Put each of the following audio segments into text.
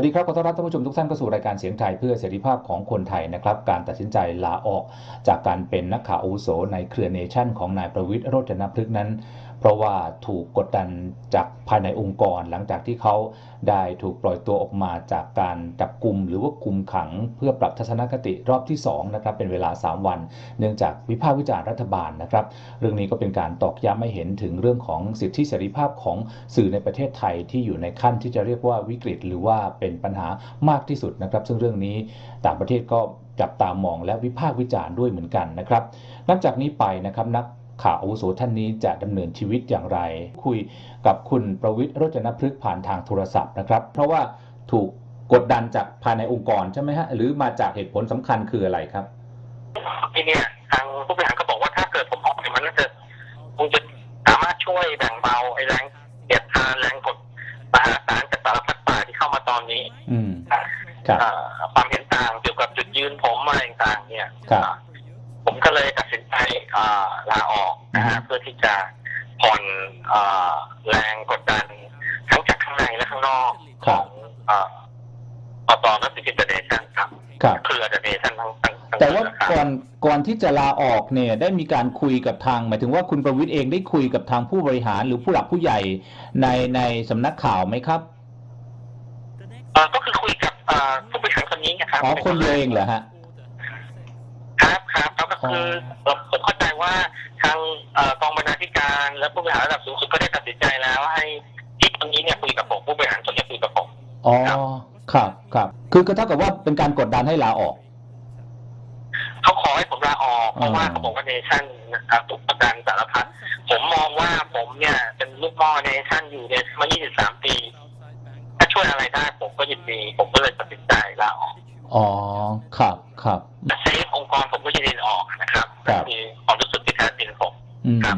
วัสดีครับขอต้อนรับท่านผู้ชมทุกท่านเข้าสู่รายการเสียงไทยเพื่อเสรีภาพของคนไทยนะครับ การตัดสินใจลาออกจากการเป็นนักข่าวอาวุโสในเครือเนชั่นของนายประวิตรโรจนพฤกษ์นั้น เพราะว่าถูกกดดันจากภายในองค์กร หลังจากที่เขาได้ถูกปล่อยตัวออกมาจากการจับกลุ่มหรือว่าคุมขัง เพื่อปรับทัศนคติรอบที่2นะครับเป็นเวลา 3 วัน เนื่องจากวิพากษ์วิจารณ์รัฐบาลนะครับ เรื่องนี้ก็เป็นการตอกย้ำให้เห็นถึงเรื่องของสิทธิเสรีภาพของสื่อในประเทศไทยที่อยู่ในขั้นที่จะเรียกว่าวิกฤต หรือว่าเป็นปัญหามากที่สุดนะครับ ซึ่งเรื่องนี้ต่างประเทศก็จับตามองและวิพากษ์วิจารณ์ด้วยเหมือนกันนะครับ นับจากนี้ไปนะครับนัก ข่าวอาวุโสท่านนี้จะดำเนินชีวิตอย่างไร คุยกับคุณประวิตรโรจนพฤกษ์ผ่านทางโทรศัพท์นะครับ เพราะว่าถูกกดดันจากภายในองค์กรใช่ไหมฮะหรือมาจากเหตุผลสำคัญคืออะไรครับทีเนี้ยทางผู้บริหารก็บอกว่าถ้าเกิดผมออกเนี่ยมันน่าจะคงจะสามารถช่วยแบ่งเบาไอ้แรงเสียดทานแรงกดมหาศาลจากสารพัดฝ่ายที่เข้ามาตอนนี้ อืมครับเอ่อความเห็นต่างเกี่ยวกับจุดยืนผมอะไรต่างๆเนี่ยครับอ่า ผมก็เลยตัดสินใจอ่าลาออกนะฮะอืมเพื่อที่จะผ่อนอ่าแรงกดดันทั้งจากข้างในและข้างนอกของอ่าปตนักสิทธิเดเนชั่นครับครับเครือเดเนชั่นทั้งทั้งทั้งแต่ว่าเครือครับก่อนก่อนที่จะลาออกเนี่ยได้มีการคุยกับทาง หมายถึงว่าคุณประวิทย์เองได้คุยกับทางผู้บริหารหรือผู้หลักผู้ใหญ่ในในสำนักข่าวไหมครับเอ่อก็คือคุยกับเอ่อผู้บริหารคนนี้นะครับอ๋อคนเดียวเองเหรอฮะครับครับแล้วก็ คือผมเข้าใจว่าทางเอ่อกองบรรณาธิการ และผู้บริหารระดับสูงสุดก็ได้ตัดสินใจแล้วให้ที่คนนี้เนี่ยคุยกับผมผู้บริหารส่วนใหญ่คุยกับผมอ๋อครับครับครับคือก็เท่ากับว่าเป็นการกดดันให้ลาออกเขาขอให้ผมลาออกเพราะว่าอ๋อเขาบอกว่าเนชั่นนะครับถูกประกันสารพัดผมมองว่าผมเนี่ย เป็นลูกหม้อเนชั่นอยู่ในมา 23 ปี ถ้าช่วยอะไรได้ผมก็ยินดีผมก็เลยตัดสินใจลาออกอ๋อครับครับเซฟองค์กรผมก็ยินดีออกนะ ครับครับมีความรู้สึกที่แท้จริงผมอืมครับ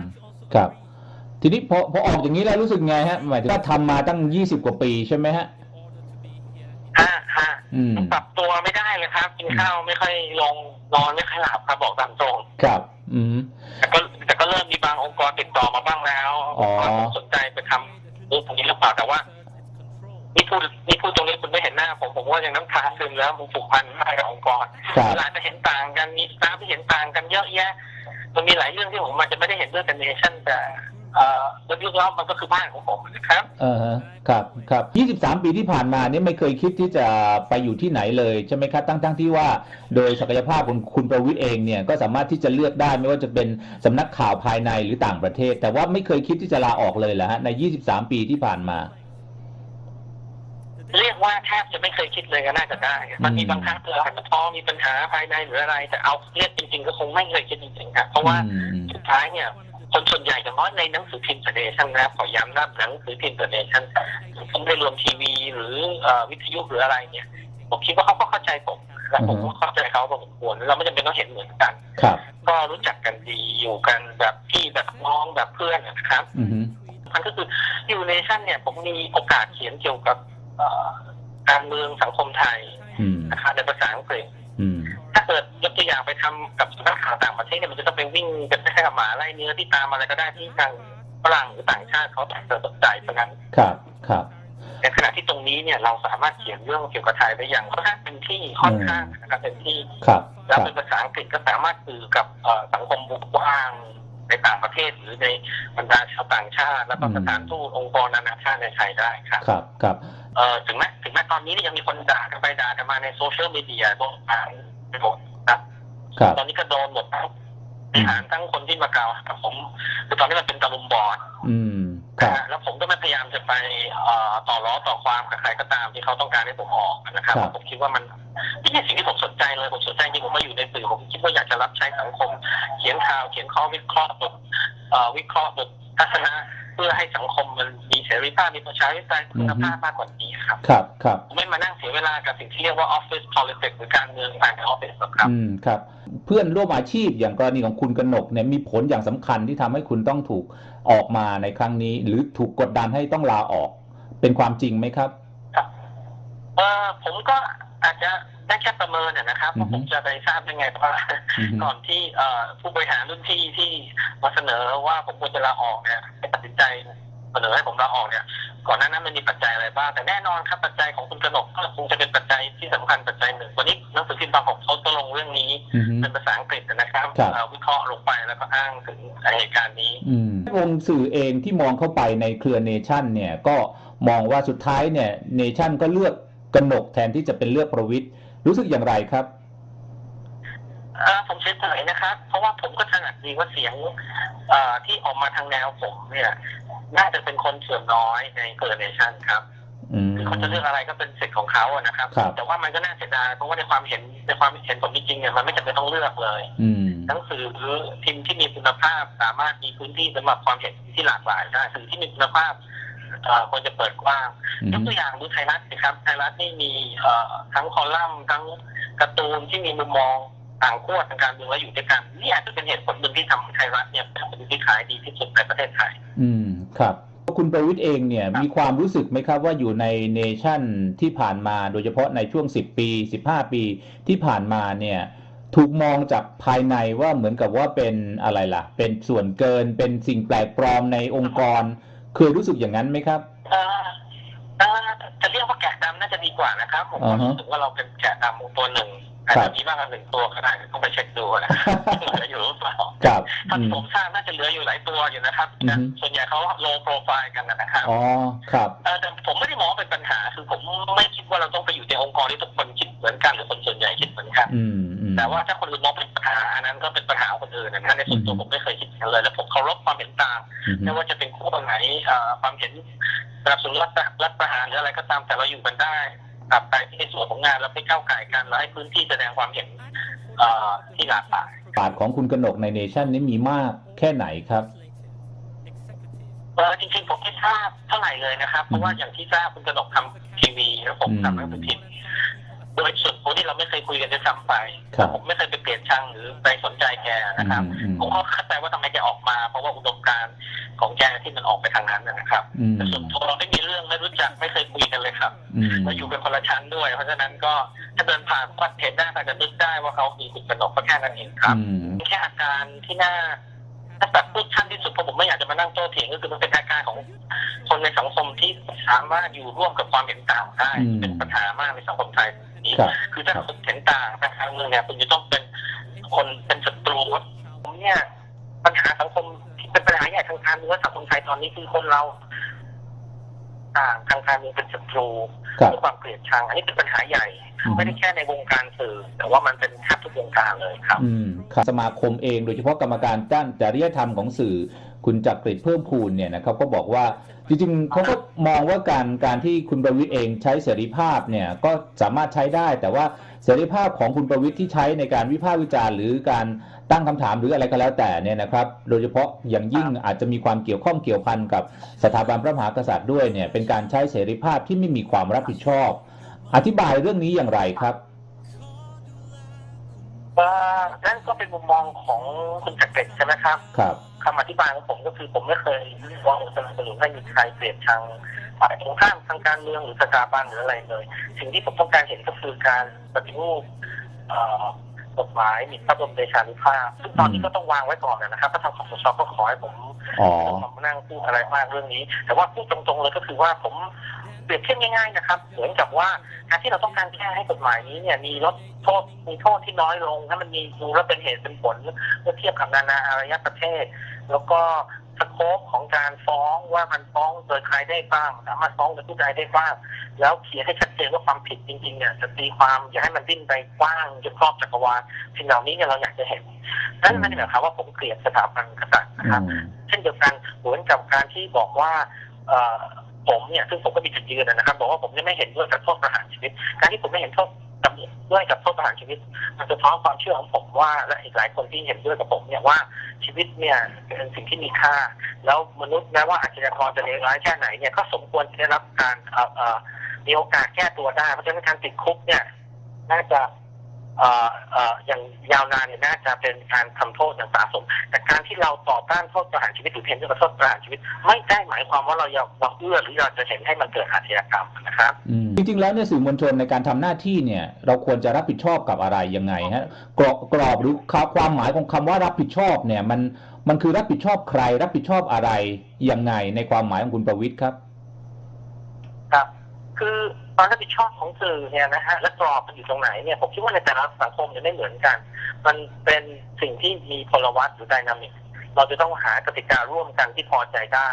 ครับ ทีนี้พอพอออกอย่างนี้แล้วรู้สึกไงฮะหมายถึงว่าทำมาตั้งยี่สิบกว่าปีใช่ไหมฮะฮะฮะอืมปรับตัวไม่ได้เลยครับกินข้าวไม่ค่อยลงนอนไม่ค่อยหลับครับบอกตามตรงครับ อืมแต่ก็แต่ก็เริ่มมีบางองค์กรติดต่อมาบ้างแล้วอ๋อองค์กรผมสนใจไปทำเรื่องพวกนี้หรือเปล่าแต่ว่านี่พูด ผมผมว่ายังน้ำตาซึมแล้วมันผูกพันมากกับองค์กรครับเวลาจะเห็นต่างกันมีสตาฟที่เห็นต่างกันเยอะแยะ มันมีหลายเรื่องที่ผมอาจจะไม่ได้เห็นด้วยกันเนชั่นแต่เอ่อลึกๆแล้วมันก็คือบ้านของผมนะครับเออฮะครับครับยี่สิบสามปีที่ผ่านมาเนี่ยไม่เคยคิดที่จะไปอยู่ที่ไหนเลยใช่ไหมครับ ตั้งทั้งที่ว่าโดยศักยภาพของคุณประวิทย์เองเนี่ยก็สามารถที่จะเลือกได้ไม่ว่าจะเป็นสำนักข่าวภายในหรือต่างประเทศ แต่ว่าไม่เคยคิดที่จะลาออกเลยเหรอฮะในยี่สิบสามปีที่ผ่านมา เรียกว่าแทบจะไม่เคยคิดเลยก็น่าจะได้ มันมีบางครั้งเราอาจจะท้อมีปัญหาภายในหรืออะไร แต่เอาเรียกจริง ๆ ก็คงไม่เคยคิดจริงๆครับเพราะว่าอืมสุดท้ายเนี่ยคนส่วนใหญ่อย่างน้อยในหนังสือพิมพ์เดชั่นนะขอย้ำนะหนังสือพิมพ์เดชั่นผมไม่รวมทีวีหรือเอ่อวิทยุหรืออะไรเนี่ย ผมคิดว่าเขาก็เข้าใจผมและผมก็เข้าใจเขาพอสมควรเราไม่จำเป็นต้องเห็นเหมือนกันครับก็รู้จักกันดีอยู่กันแบบพี่แบบน้องแบบเพื่อนนะครับอืมมันก็คือยูเนชั่นเนี่ยผมมีโอกาสเขียนเกี่ยวกับเอ่อ การเมืองสังคมไทยอืมนะครับในภาษาอังกฤษอืมถ้าเกิดยกตัวอย่างไปทำกับสำนักข่าวต่างประเทศเนี่ยมันจะต้องไปวิ่งกันแค่กับหมาไล่เนื้อที่ตามอะไรก็ได้ที่ทางฝรั่งหรือต่างชาติเขาต่างสนใจเพราะนั้นครับครับในขณะที่ตรงนี้เนี่ยเราสามารถเขียนเรื่องเกี่ยวกับไทยได้อย่างค่อนข้างเป็นที่ค่อนข้างนะครับเป็นที่ครับคแล้วรับเป็นภาษาอังกฤษก็สามารถสื่อกับเอ่อสังคมวงกว้างในต่างประเทศหรือในบรรดาชาวต่างชาติ แล้วก็สถานทูตองค์กรนานาชาติในไทยได้ครับครับครับ เอ่อถึงแม้ถึงแม้ตอนนี้เนี่ยยังมีคนด่ากันไปด่ากันมาในโซเชียลมีเดียโดนอ่านไปหมดนะครับครับตอนนี้ก็โดนหมดทั้งบริหารทั้งคนที่มากล่าวหาผมคือตอนนี้มันเป็นตะลุมบอลอืมคนะรับฮะแล้วผมก็ไม่พยายามจะไปเอ่อต่อล้อต่อความกับใครก็ตามที่เขาต้องการให้ผมออกนะครับครับผมคิดว่ามันไม่ใช่สิ่งที่ผมสนใจเลยผมสนใจจริงผมมาอยู่ในสื่อผมคิดว่าอยากจะรับใช้สังคม เขียนข่าวเขียนข้อวิเคราะห์บทเอ่อวิเคราะห์บททัศนะเพื่อให้สังคมมันมีเสรีภาพมีประชาธิปไตยคุณภาพมากกว่านี้ครับ ครับครับผมไม่มานั่งเสียเวลากับสิ่งที่เรียกว่า office politics หรือการเมืองภายในออฟฟิศหรอกครับอืมครับ เพื่อนร่วมอาชีพอย่างกรณีของคุณกนกเนี่ยมีผลอย่างสำคัญที่ทำให้คุณต้องถูกออกมาในครั้งนี้ หรือถูกกดดันให้ต้องลาออก เป็นความจริงไหมครับเออผมก็อาจจะ ได้แค่ประเมินอะนะครับอือฮึว่าผมจะไปทราบได้ไงเพราะว่าอือฮึก่อนที่เอ่อผู้บริหารรุ่นพี่ที่มาเสนอว่าผมควรจะลาออกเนี่ยให้ตัดสินใจเสนอให้ผมลาออกเนี่ย ก่อนหน้านั้นมันมีปัจจัยอะไรบ้างแต่แน่นอนครับปัจจัยของคุณกนกก็คงจะเป็นปัจจัยที่สำคัญปัจจัยหนึ่งวันนี้หนังสือพิมพ์บางของเขาก็ลงเรื่องนี้อือฮึเป็นภาษาอังกฤษนะครับครับเอ่อวิเคราะห์ลงไปแล้วก็อ้างถึงเหตุการณ์นี้อืมวงสื่อเองที่มองเข้าไปในเครือเนชั่นเนี่ยก็มองว่าสุดท้ายเนี่ยเนชั่นก็เลือกกนกแทนที่จะเป็นเลือกประวิทย์ รู้สึกอย่างไรครับเอ่อผมเฉยๆนะครับ เพราะว่าผมก็ถนัดดีว่าเสียงเอ่อที่ออกมาทางแนวผมเนี่ย น่าจะเป็นคนส่วนน้อยในเกอร์เนชั่นครับอืมคือเขาจะเลือกอะไรก็เป็นสิทธิ์ของเขาอะนะครับครับ แต่ว่ามันก็น่าเสียดายเพราะว่าในความเห็นในความเห็นผมจริงๆเนี่ยมันไม่จำเป็นต้องเลือกเลยอืมหนังสือพิมพ์ที่มีคุณภาพสามารถมีพื้นที่สำหรับความเห็นที่หลากหลายได้สื่อที่มีคุณภาพเอ่อ ควรจะเปิดกว้างอืมยกตัวอย่างดูไทยรัฐนะครับไทยรัฐนี่มีเอ่อทั้งคอลัมน์ทั้งการ์ตูนที่มีมุมมองต่างขั้วทางการเมืองและอยู่ด้วยกันนี่อาจจะเป็นเหตุผลหนึ่งที่ทำให้ไทยรัฐเนี่ยเป็นที่ขายดีที่สุดในประเทศไทย อืมครับคุณประวิทย์เองเนี่ยมีความรู้สึกไหมครับว่าอยู่ในเนชั่นที่ผ่านมาโดยเฉพาะในช่วง 10 ปี 15 ปีที่ผ่านมาเนี่ยถูกมองจากภายในว่าเหมือนกับว่าเป็นอะไรล่ะ เป็นส่วนเกินเป็นสิ่งแปลกปลอมในองค์กร เคยรู้สึกอย่างนั้นไหมครับเอ่อเอ่อจะเรียกว่าแกะดำน่าจะดีกว่านะครับ ผมอ่าฮะรู้สึกว่าเราเป็นแกะดำตัวหนึ่ง อาจครัจะบมีมากกว่าหนึ่งตัวก็ได้ต้องไปเช็คดูนะเหลืออยู่หรือเปล่าครับถ้าอืที่มผมทราบน่าจะเหลืออยู่หลายตัวอยู่นะครับอือฮึส่วนใหญ่เขาโลโปรไฟล์กันนะครับอ๋อครับเอ่อแต่ผมไม่ได้มองว่าเป็นปัญหาคือผมไม่คิดว่าเราต้องไปอยู่ในองค์กรที่ทุกคนคิดเหมือนกันหรือคนส่วนใหญ่คิดเหมือนกันอืมอืมแต่ว่าถ้าคนอื่นมองเป็นปัญหาอันนั้นก็เป็นปัญหาของคนอื่นนะในส่วนตัวอืมผมไม่เคยคิดอย่างนั้นเลย แล้วผมเคารพความเห็นต่างอืมไม่ว่าจะเป็นขั้วไหนเอ่อความเห็นสนับสนุนรัฐรัฐประหารหรืออะไรก็ตามแต่เราอยู่กันได้ ตราบใดที่ในส่วนของงานเราไม่ก้าวไก่กันแล้วให้พื้นที่แสดงความเห็นเอ่อที่หลากหลายบาทของคุณกนกในเนชั่นนี้มีมากแค่ไหนครับเออจริงๆผมไม่ทราบเท่าไหร่เลยนะครับ เพราะว่าอย่างที่ทราบคุณกนกทำทีวีแล้วผมอืมทำหนังสือพิมพ์โดยส่วนตัวที่เราไม่เคยคุยกันด้วยซ้ำไปครับผมไม่เคยไปเกลียดชังหรือไปสนใจแกนะครับอืมอืมผมก็เข้าใจว่าทำไมแกออกมา เพราะว่าอุดมการณ์ของแกที่มันออกไปทางนั้นนะครับอืมแต่ส่วนตัวเราไม่มีเรื่องไม่รู้จักไม่เคยคุยกันเลย ครับอืมเราอยู่เป็นคนละชั้นด้วย เพราะฉะนั้นก็ถ้าเดินผ่านก็เห็นได้แต่จะนึกได้ว่าเขามีคุณกนกก็แค่นั้นเองครับอืมแค่อาการที่น่าถ้าแบบพูดชั้นที่สุดเพราะผมไม่อยากจะมานั่งโต้เถียงก็คือมันเป็นอาการของคนในสังคมที่สามารถอยู่ร่วมกับความเห็นต่างได้อืมเป็นปัญหามากในสังคมไทยนี้ครับคือถ้าคนเห็นต่างทางการเมืองเนี่ยคุณจะต้องเป็นคนเป็นศัตรูผมเนี่ยปัญหาสังคมที่เป็นปัญหาใหญ่ทางการเมืองและสังคมไทยตอนนี้คือคนเรา ต่างทางการเมืองเป็นศัตรูครับด้วยความเกลียดชัง อันนี้เป็นปัญหาใหญ่อืมไม่ได้แค่ในวงการสื่อ แต่ว่ามันเป็นแทบทุกวงการเลยครับอืมครับสมาคมเองโดยเฉพาะกรรมการด้านจริยธรรมของสื่อ คุณจักริดเพิ่มพูนเนี่ยนะครับก็บอกว่า จริงๆเขาก็มองว่าการการที่คุณประวิทย์เองใช้เสรีภาพเนี่ยก็สามารถใช้ได้ แต่ว่าเสรีภาพของคุณประวิทย์ที่ใช้ในการวิพากษ์วิจารณ์หรือการตั้งคำถามหรืออะไรก็แล้วแต่เนี่ยนะครับ โดยเฉพาะอย่างยิ่งอาจจะมีความเกี่ยวข้องเกี่ยวพันกับสถาบันพระมหากษัตริย์ด้วยเนี่ยเป็นการใช้เสรีภาพที่ไม่มีความรับผิดชอบ อธิบายเรื่องนี้อย่างไรครับเอ่อนั่นก็เป็นมุมมองของคุณจักริดใช่ไหมครับครับ คำอธิบายของผมก็คือผมไม่เคยมองสนับสนุนให้มีใครเปลี่ยนทางฝ่ายตรงข้ามทางการเมืองหรือสถาบันหรืออะไรเลย สิ่งที่ผมต้องการเห็นก็คือการปฏิรูปเอ่อกฎหมายหมิ่นพระบรมเดชานุภาพซึ่งตอนนี้ก็ต้องวางไว้ก่อนนะครับถ้าทางคอสชก็ขอให้ผมอ๋อมานั่งพูดอะไรมากเรื่องนี้ แต่ว่าพูดตรงๆเลยก็คือว่าผม เปรียบเทียบง่ายๆนะครับ เหมือนกับว่าการที่เราต้องการแก้ให้กฎหมายนี้เนี่ยมีลดโทษมีโทษที่น้อยลงถ้ามันมีดูแล้วเป็นเหตุเป็นผลเมื่อเทียบกับนานาอารยประเทศ แล้วก็สโคปของการฟ้องว่ามันฟ้องโดยใครได้บ้าง สามารถฟ้องโดยผู้ใดได้บ้าง แล้วเขียนให้ชัดเจนว่าความผิดจริงๆเนี่ยจะตีความอย่าให้มันดิ้นไปกว้างจนครอบจักรวาลสิ่งเหล่านี้เนี่ยเราอยากจะเห็นนั่นไม่ได้หมายความว่าผมเกลียดสถาบันกษัตริย์นะครับอืมเช่นเดียวกันเหมือนกับการที่บอกว่าเอ่อ ผมเนี่ยซึ่งผมก็มีจุดยืนนะครับบอกว่าผมเนี่ยไม่เห็นด้วยกับโทษประหารชีวิต การที่ผมไม่เห็นโทษกับด้วยกับโทษประหารชีวิต มันสะท้อนความเชื่อของผมว่าและอีกหลายคนที่เห็นด้วยกับผมเนี่ยว่าชีวิตเนี่ยเป็นสิ่งที่มีค่า แล้วมนุษย์แม้ว่าอาชญากรจะเลวร้ายแค่ไหนเนี่ยก็สมควรได้รับการมีโอกาสแก้ตัวได้ เพราะฉะนั้นการติดคุกเนี่ยน่าจะ อย่างยาวนานเนี่ยน่าจะเป็นการทำโทษอย่างสะสม แต่การที่เราต่อต้านโทษประหารชีวิตหรือเพียงแค่โทษประหารชีวิต ไม่ได้หมายความว่าเราอยากเราเอื้อหรือเราจะเห็นให้มันเกิดอาชญากรรมนะครับจริงๆแล้วเนี่ยสื่อมวลชนในการทำหน้าที่เนี่ย เราควรจะรับผิดชอบกับอะไรยังไงฮะกรอบกรอบหรือความหมายของคำว่ารับผิดชอบเนี่ยมันมันคือรับผิดชอบใคร รับผิดชอบอะไรยังไงในความหมายของคุณประวิทย์ครับ คือความรับผิดชอบของสื่อเนี่ยนะฮะและกรอบมันอยู่ตรงไหนเนี่ยผมคิดว่าในแต่ละสังคมจะไม่เหมือนกัน มันเป็นสิ่งที่มีพลวัตหรือไดนามิกเราจะต้องหากติการ่วมกันที่พอใจได้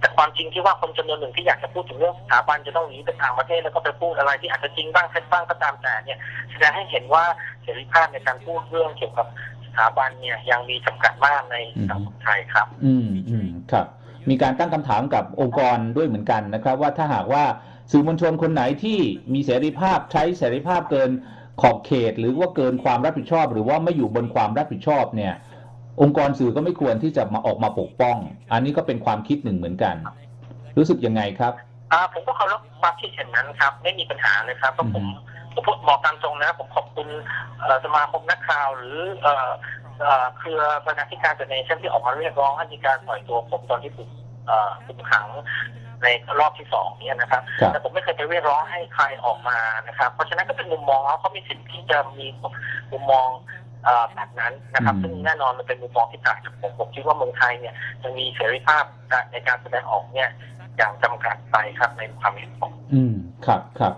แต่ความจริงที่ว่าคนจำนวนหนึ่งที่อยากจะพูดถึงเรื่องสถาบันจะต้องหนีไปต่างประเทศแล้วก็ไปพูดอะไรที่อาจจะจริงบ้างเท็จบ้างก็ตามแต่เนี่ยแสดงให้เห็นว่าเสรีภาพในการพูดเรื่องเกี่ยวกับสถาบันเนี่ยยังมีจำกัดมากในสังคมไทยครับ อืมอืมครับ มีการตั้งคำถามกับองค์กรด้วยเหมือนกันนะครับ ว่าถ้าหากว่า สื่อมวลชนคนไหนที่มีเสรีภาพใช้เสรีภาพเกินขอบเขต หรือว่าเกินความรับผิดชอบ หรือว่าไม่อยู่บนความรับผิดชอบเนี่ย องค์กรสื่อก็ไม่ควรที่จะมาออกมาปกป้อง อันนี้ก็เป็นความคิดหนึ่งเหมือนกัน รู้สึกยังไงครับอ่าผมก็เคารพความคิดเห็นนั้นครับ ไม่มีปัญหาเลยครับเพราะผมผมพูดบอกตามตรงนะผมขอบคุณสมาคมนักข่าวหรือเครือบรรณาธิการเดอะเนชั่นที่ออกมาเรียกร้องให้มีการปล่อยตัวผมตอนที่ถูกเอ่อถูกขัง ในรอบที่สองเนี่ยนะครับ ครับ แต่ผมไม่เคยไปเรียกร้องให้ใครออกมานะครับ เพราะฉะนั้นก็เป็นมุมมองเขาเขามีสิทธิ์ที่จะมีมุมมองเอ่อแบบนั้นนะครับ อืม ซึ่งแน่นอนมันเป็นมุมมองที่ต่างจากผมผมคิดว่าเมืองไทยเนี่ยยังมีเสรีภาพในการแสดงออกเนี่ยอย่างจำกัดไปครับในความเห็นผมอืมครับครับ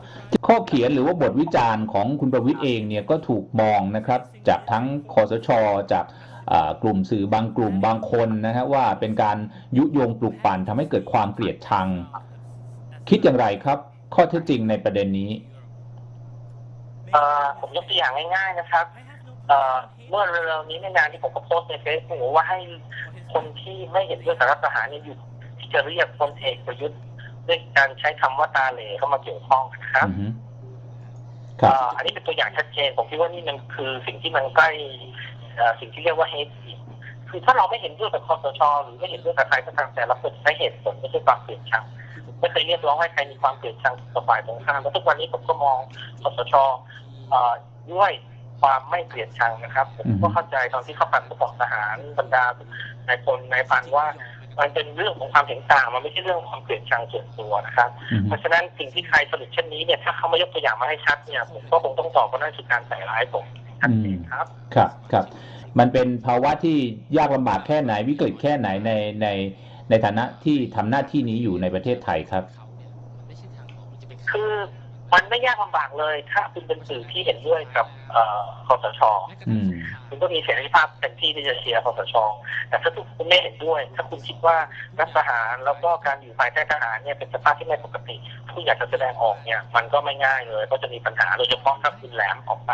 ข้อเขียนหรือว่าบทวิจารณ์ของคุณประวิทย์เองเนี่ยก็ถูกมองนะครับ จากทั้งคอสช จากอ่า กลุ่มสื่อบางกลุ่มบางคนนะฮะว่าเป็นการยุยงปลุกปั่นทำให้เกิดความเกลียดชัง คิดอย่างไรครับ ข้อเท็จจริงในประเด็นนี้เอ่อผมยกตัวอย่างง่ายๆนะครับเอ่อเมื่อเร็วๆนี้ไม่นานที่ผมก็โพสต์ในเฟซบุ๊กว่าให้คนที่ไม่เห็นด้วยกับรัฐประหารเนี่ยหยุดที่จะเรียกพลเอกประยุทธ์ด้วยการใช้คำว่าตาเหล่เข้ามาเกี่ยวข้องนะครับอือฮึครับเอ่ออันนี้เป็นตัวอย่างชัดเจนผมคิดว่านี่มันคือสิ่งที่มันใกล้เอ่อ สิ่งที่เรียกว่าเฮดคือถ้าเราไม่เห็นด้วยกับคอสชหรือไม่เห็นด้วยกับใครก็ตามแต่เราควรใช้เหตุผลไม่ใช่ความเกลียดชังไม่เคยเรียกร้องให้ใครมีความเกลียดชังต่อฝ่ายตรงข้ามแล้วทุกวันนี้ผมก็มองคอสชเอ่อด้วยความไม่เกลียดชังนะครับผมก็เข้าใจตอนที่เขาปัดผู้กองทหารบรรดานายพลนายพันว่ามันเป็นเรื่องของความเห็นต่างมันไม่ใช่เรื่องของความเกลียดชังส่วนตัวนะครับอือฮึเพราะฉะนั้นสิ่งที่ใครสรุปเช่นนี้เนี่ยถ้าเขาไม่ยกตัวอย่างมาให้ชัดเนี่ยผมก็คงต้องตอบว่านั่นคือการใส่ร้ายผม ชัดเจนครับ ครับครับ มันเป็นภาวะที่ยากลำบากแค่ไหนวิกฤตแค่ไหนในในในฐานะที่ทำหน้าที่นี้อยู่ในประเทศไทยครับ คือ มันไม่ยากลำบากเลย ถ้าคุณเป็นสื่อที่เห็นด้วยกับเอ่อคอสชอืมคุณก็มีเสรีภาพเต็มที่ที่จะเชียร์คอสช แต่ถ้าคุณไม่เห็นด้วย ถ้าคุณคิดว่ารัฐประหารแล้วก็การอยู่ภายใต้ทหารเนี่ยเป็นสภาพที่ไม่ปกติคุณอยากจะแสดงออกเนี่ย มันก็ไม่ง่ายเลย ก็จะมีปัญหาโดยเฉพาะถ้าคุณแหลมออกไป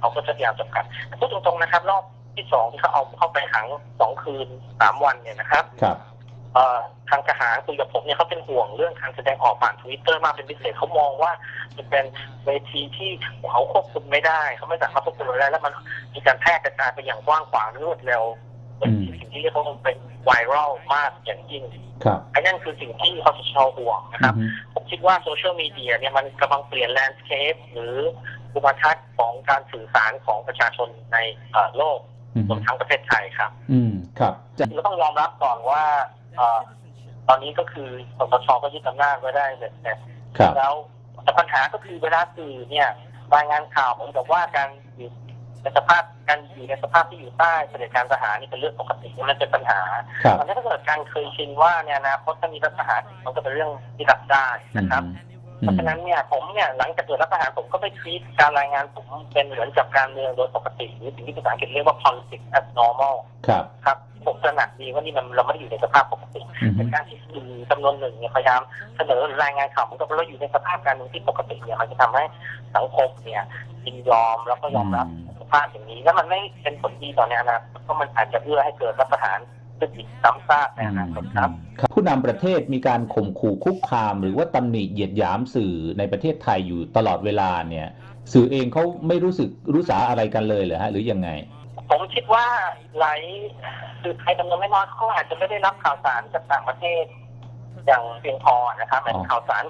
เขาก็จะพยายามจำกัดแต่พูดตรงๆนะครับ รอบที่สองที่เขาเอาเข้าไปขังสองคืนสามวันเนี่ยนะครับครับเอ่อ ทางทหารคุยกับผมเนี่ยเขาเป็นห่วงเรื่องการแสดงออกผ่านทวิตเตอร์มากเป็นพิเศษเขามองว่าจะเป็นเวทีที่เขาควบคุมไม่ได้เขาไม่สามารถควบคุมได้แล้วมันมีการแพร่กระจายไปอย่างกว้างขวางรวดเร็วเป็นอืมสิ่งที่เรียกว่ามันเป็นไวรัลมากอย่างยิ่งครับไอ้นั่นคือสิ่งที่คอสชห่วงนะคอืรัอบฮึผมคิดว่าโซเชียลมีเดียเนี่ยมันกำลังเปลี่ยนแลนด์สเคปหรือภูมิทัศน์ของการสื่อสารของประชาชนในเอ่อโลกอืม รวมทั้งประเทศไทยครับ อืมครับจะเราต้องยอมรับก่อนว่าเอ่อตอนนี้ก็คือสปชก็ยึดอำนาจไว้ได้แต่แต่ครับแล้วแต่ปัญหาก็คือเวลาสื่อเนี่ยรายงานข่าวเหมือนกับว่าการอยู่ในสภาพการอยู่ในสภาพที่อยู่ใต้เผด็จการทหารนี่เป็นเรื่องปกติมันเป็นปัญหาครับตอนนี้ถ้าเกิดการเคยชินว่าในอนาคตถ้ามีรัฐประหารมันก็เป็นเรื่องที่รับได้อืมนะครับอื เพราะมฉะนั้นเนี่ยผมเนี่ยหลังจากเกิดรัฐประหารผมก็ไม่ทวีตการรายงานผมเป็นเหมือนกับการเมืองโดยปกติหรือสิ่งที่ภาษาอังกฤษเรียกว่า politics as normal ครับครับผมตระหนักดีว่านี่มันเราไม่ได้อยู่ในสภาพปกติอืมแต่การที่สื่อจำนวนหนึ่งเนี่ยพยายามเสนอหรือรายงานข่าวเหมือนกับเราอยู่ในสภาพการเมืองที่ปกติเนี่ยมันจะทำให้สังคมเนี่ยยินยอมแล้วก็ยอมรับสภาพอย่างนี้แล้วมันไม่เป็นผลดีต่อในอนาคตเพราะมันอาจจะเอื้อให้เกิดรัฐประหารขึ้นอีกซ้ำซากในอนาคตครับครับ ผู้นำประเทศมีการข่มขู่คุกคาม หรือว่าตำหนิเหยียดหยามสื่อในประเทศไทยอยู่ตลอดเวลาเนี่ย สื่อเองเขาไม่รู้สึกรู้สาอะไรกันเลยเหรอฮะหรือยังไง ผมคิดว่าหลายสื่อไทยจำนวนไม่น้อยเขาอาจจะไม่ได้รับข่าวสารจากต่างประเทศ อย่างเพียงพอนะครับหมายถึงข่าวสาร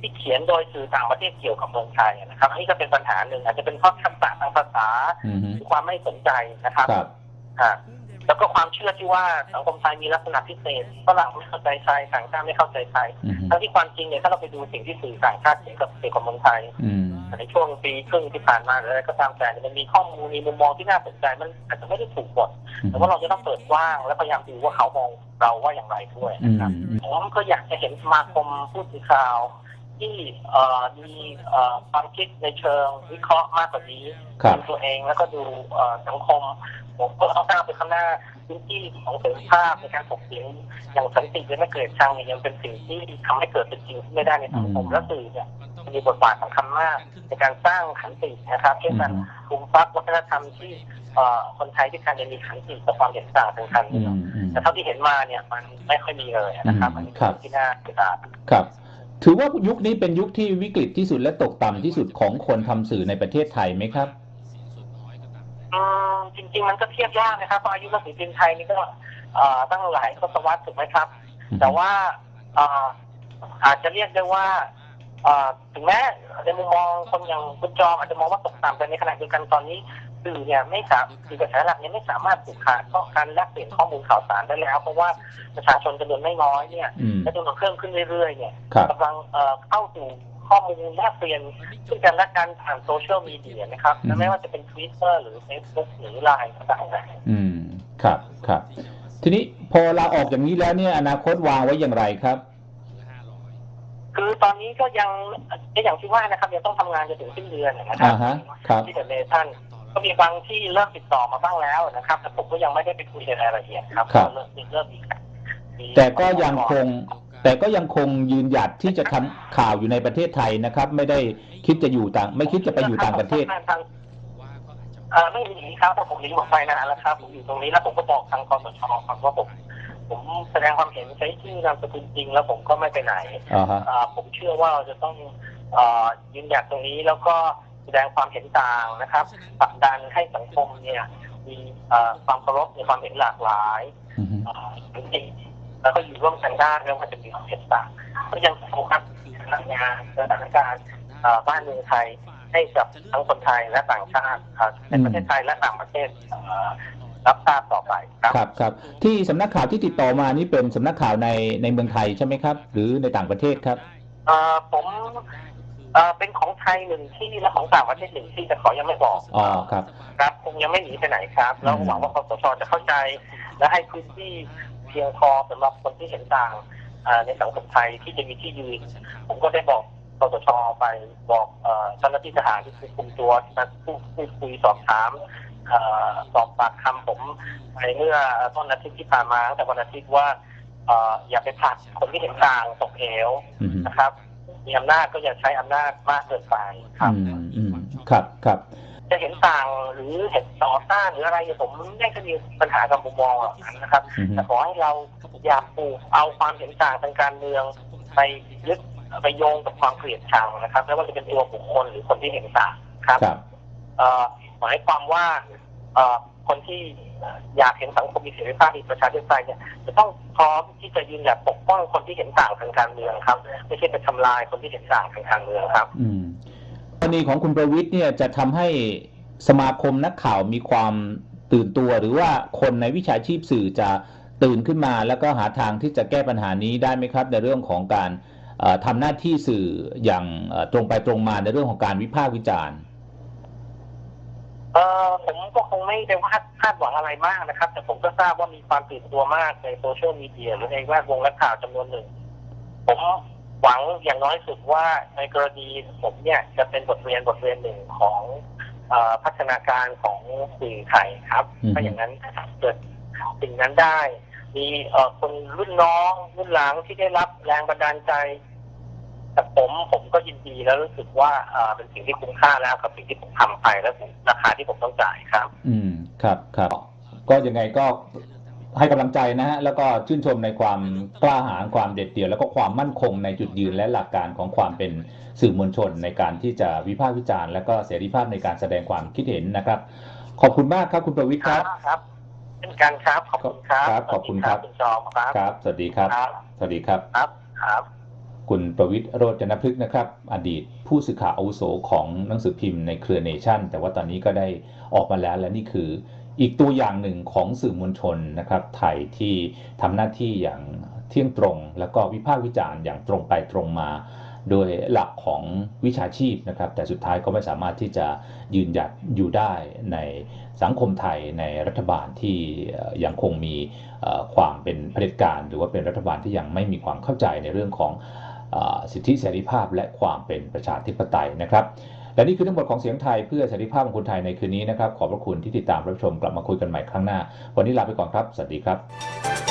ที่เขียนโดยสื่อต่างประเทศเกี่ยวกับเมืองไทยนะครับอันนี้ก็เป็นปัญหาหนึ่งอาจจะเป็นเพราะทักษะทางภาษาอืมฮึหรือความไม่สนใจนะครับครับอ่า แล้วก็ความเชื่อที่ว่าสังคมไทยมีลักษณะพิเศษฝรั่งไม่เข้าใจไทยต่างชาติไม่เข้าใจไทยอืมฮึทั้งที่ความจริงเนี่ยถ้าเราไปดูสิ่งที่สื่อต่างชาติเขียนกับเกี่ยวกับเมืองไทยอืมในช่วงปีครึ่งที่ผ่านมาหรืออะไรก็ตามแต่เนี่ยมันมีข้อมูลมีมุมมองที่น่าสนใจมันอาจจะไม่ได้ถูกหมดแต่ว่าเราจะต้องเปิดกว้างและพยายามดูว่าเขามองเราว่าอย่างไรด้วยอืนะมครับอืมผมก็อยากจะเห็นสมาคมผู้สื่อข่าว ที่เอ่อมีเอ่อความคิดในเชิงวิเคราะห์มากกว่านี้ครับดูตัวเองแล้วก็ดูเอ่อสังคมผมก็เอาก้าวไปข้างหน้าพื้นที่ของเสรีภาพในการถกเถียงอย่างสันติและไม่เกิดชังเนี่ยยังเป็นสิ่งที่ทำให้เกิดเป็นจริงขึ้นไม่ได้ในสังคมและสื่อเนี่ยมีบทบาทสำคัญมากในการสร้างขันตินะครับเช่นการปลูกฟักวัฒนธรรมที่เอ่อคนไทยที่การจะมีขันติกับความเห็นต่างทางการอืเมืองมอืมแต่เท่าที่เห็นมาเนี่ยมันไม่ค่อยมีเลยนะครับอันนี้ครับเป็นที่น่าเสียดายครับ ถือว่ายุคนี้เป็นยุคที่วิกฤตที่สุดและตกต่ำที่สุดของคนทำสื่อในประเทศไทยไหมครับอืมจริง ๆ มันก็เทียบยากนะครับเพราะอายุหนังสือพิมพ์ไทยนี่ก็เอ่อตั้งหลายทศวรรษถูกไหมครับ แต่ว่าเอ่ออาจจะเรียกได้ว่าเอ่อถึงแม้ในมุมมองคนอย่างคุณจอมอาจจะมองว่าตกต่ำแต่ในขณะเดียวกันตอนนี้ สื่อเนี่ยไม่สามสื่อกระแสหลักเนี่ยไม่สามารถผูกขาดเพราะการแลกเปลี่ยนข้อมูลข่าวสารได้แล้ว เพราะว่าประชาชนจำนวนไม่น้อยเนี่ยอืมและจำนวนเพิ่มขึ้นเรื่อยๆเนี่ยครับกำลังเอ่อเข้าสู่ข้อมูลแลกเปลี่ยนซึ่งกันและกันผ่านโซเชียลมีเดียนะครับอืมไม่ว่าจะเป็น Twitter หรือ Facebook หรือ Line ต่างๆอืมครับครับทีนี้พอลาออกอย่างนี้แล้วเนี่ยอนาคตวางไว้อย่างไรครับ คือตอนนี้ก็ยังก็อย่างที่ว่านะครับยังต้องทำงานจนถึงสิ้นเดือนนะครัอ่าฮะครับที่เดอะเนชั่น ก็มีบางที่เริ่มติดต่อมาบ้างแล้วนะครับ แต่ผมก็ยังไม่ได้ไปคุยในรายละเอียดครับครับก็เริ่มเริ่มมีมีแต่ก็ยังคง แต่ก็ยังคงยืนหยัดที่จะทำข่าวอยู่ในประเทศไทยนะครับ ไม่ได้คิดจะอยู่ต่าง ไม่คิดจะไปอยู่ต่างประเทศเอ่อไม่หนีครับเพราะผมหนีออกไปนานแล้วครับผมอยู่ตรงนี้แล้วผมก็บอกทางกสชครับว่าผม ผมแสดงความเห็นใช้ชื่อนามสกุลจริง แล้วผมก็ไม่ไปไหน อ่าฮะอ่าผมเชื่อว่าเราจะต้องเอ่อยืนหยัดตรงนี้แล้วก็ แสดงความเห็นต่างนะครับผลักดันให้สังคมเนี่ยมีเอ่อความเคารพในความเห็นหลากหลายอือฮึเอ่อสันติแล้วก็อยู่ร่วมกันได้ไม่ว่าจะมีความเห็นต่างก็ยังโฟกัสทำงานสถานการณ์เอ่อบ้านเมืองไทยให้กับทั้งคนไทยและต่างชาติเอ่อในประเทศไทยและต่างประเทศเอ่อรับทราบต่อไปครับครับครับ ที่สำนักข่าวที่ติดต่อมานี่เป็นสำนักข่าวในในเมืองไทยใช่ไหมครับ หรือในต่างประเทศครับเอ่อผม เอ่อเป็นของไทยหนึ่งที่และของต่างประเทศหนึ่งที่แต่ขอยังไม่บอก อ๋อครับ ครับคงยังไม่หนีไปไหนครับแล้วหวังว่าคสชจะเข้าใจ และให้พื้นที่เพียงพอสำหรับคนที่เห็นต่างเอ่อในสังคมไทยที่จะมีที่ยืนผมก็ได้บอกคสชไปบอกเอ่อเจ้าหน้าที่ทหารที่คุมตัวมาพูดพูดคุยสอบถามเอ่อสอบปากคำผมไปเมื่อต้นอาทิตย์ที่ผ่านมาตั้งแต่วันอาทิตย์ว่าเอ่ออย่าไปผลักคนที่เห็นต่างตกเหว อืมนะครับ มีอำนาจก็อย่าใช้อำนาจมากเกินไปครับอืมอืมครับครับ จะเห็นต่างหรือเห็นต่อต้านหรืออะไรเนี่ยผมไม่ได้มีปัญหากับมุมมองเหล่านั้นนะครับอืมแต่ขอให้เราอย่าปลูกเอาความเห็นต่างทางการเมืองไปยึดไปโยงกับความเกลียดชังนะครับไม่ว่าจะเป็นตัวบุคคลหรือคนที่เห็นต่างครับครับเอ่อหมายความว่าเอ่อ คนที่อยากเห็นสังคมมีเสรีภาพมีประชาธิปไตยเนี่ยจะต้องพร้อมที่จะยืนหยัดปกป้องคนที่เห็นต่างทางการเมืองครับ ไม่ใช่ไปทำลายคนที่เห็นต่างทางการเมืองครับ อืมกรณีของคุณประวิทย์เนี่ยจะทำให้สมาคมนักข่าวมีความตื่นตัว หรือว่าคนในวิชาชีพสื่อจะตื่นขึ้นมา แล้วก็หาทางที่จะแก้ปัญหานี้ได้ไหมครับ ในเรื่องของการเอ่อทำหน้าที่สื่ออย่างตรงไปตรงมาในเรื่องของการวิพากษ์วิจารณ์ เออผมก็คงไม่ได้วาดคาดหวังอะไรมากนะครับ แต่ผมก็ทราบว่ามีความตื่นตัวมากในโซเชียลมีเดียหรือในแวดวงนักข่าวจำนวนหนึ่ง ผมหวังอย่างน้อยสุดว่าในกรณีผมเนี่ยจะเป็นบทเรียนบทเรียนหนึ่งของเออพัฒนาการของสื่อไทยครับอืมถ้าอย่างนั้นเกิดสิ่งนั้นได้ มีเอ่อคนรุ่นน้องรุ่นหลังที่ได้รับแรงบันดาลใจ แต่ผมผมก็ยินดีแล้วรู้สึกว่าเอ่อเป็นสิ่งที่คุ้มค่าแล้วกับสิ่งที่ผมทำไปและราคาที่ผมต้องจ่ายครับ อืมครับครับก็ยังไงก็ให้กำลังใจนะฮะแล้วก็ชื่นชมในความกล้าหาญความเด็ดเดี่ยว แล้วก็ความมั่นคงในจุดยืนและหลักการของความเป็นสื่อมวลชนในการที่จะวิพากษ์วิจารณ์และก็เสรีภาพในการแสดงความคิดเห็นนะครับ ขอบคุณมากครับคุณประวิทย์ครับครับเป็นการครับขอบคุณครับครับ ขอบคุณครับคุณจอมครับ ครับ สวัสดีครับครับสวัสดีครับครับครับ คุณประวิทย์โรจนพฤกษ์นะครับ อดีตผู้สื่อข่าวอาวุโสของหนังสือพิมพ์ในเครือเนชั่น แต่ว่าตอนนี้ก็ได้ออกมาแล้วและนี่คืออีกตัวอย่างหนึ่งของสื่อมวลชนนะครับไทยที่ทำหน้าที่อย่างเที่ยงตรง แล้วก็วิพากษ์วิจารณ์อย่างตรงไปตรงมา โดยหลักของวิชาชีพนะครับ แต่สุดท้ายก็ไม่สามารถที่จะยืนหยัดอยู่ได้ในสังคมไทยในรัฐบาลที่ยังคงมีความเป็นเผด็จการ หรือว่าเป็นรัฐบาลที่ยังไม่มีความเข้าใจในเรื่องของ สิทธิเสรีภาพและความเป็นประชาธิปไตยนะครับ และนี่คือทั้งหมดของเสียงไทยเพื่อเสรีภาพของคนไทยในคืนนี้นะครับ ขอบพระคุณที่ติดตามรับชมกลับมาคุยกันใหม่ครั้งหน้า วันนี้ลาไปก่อนครับ สวัสดีครับ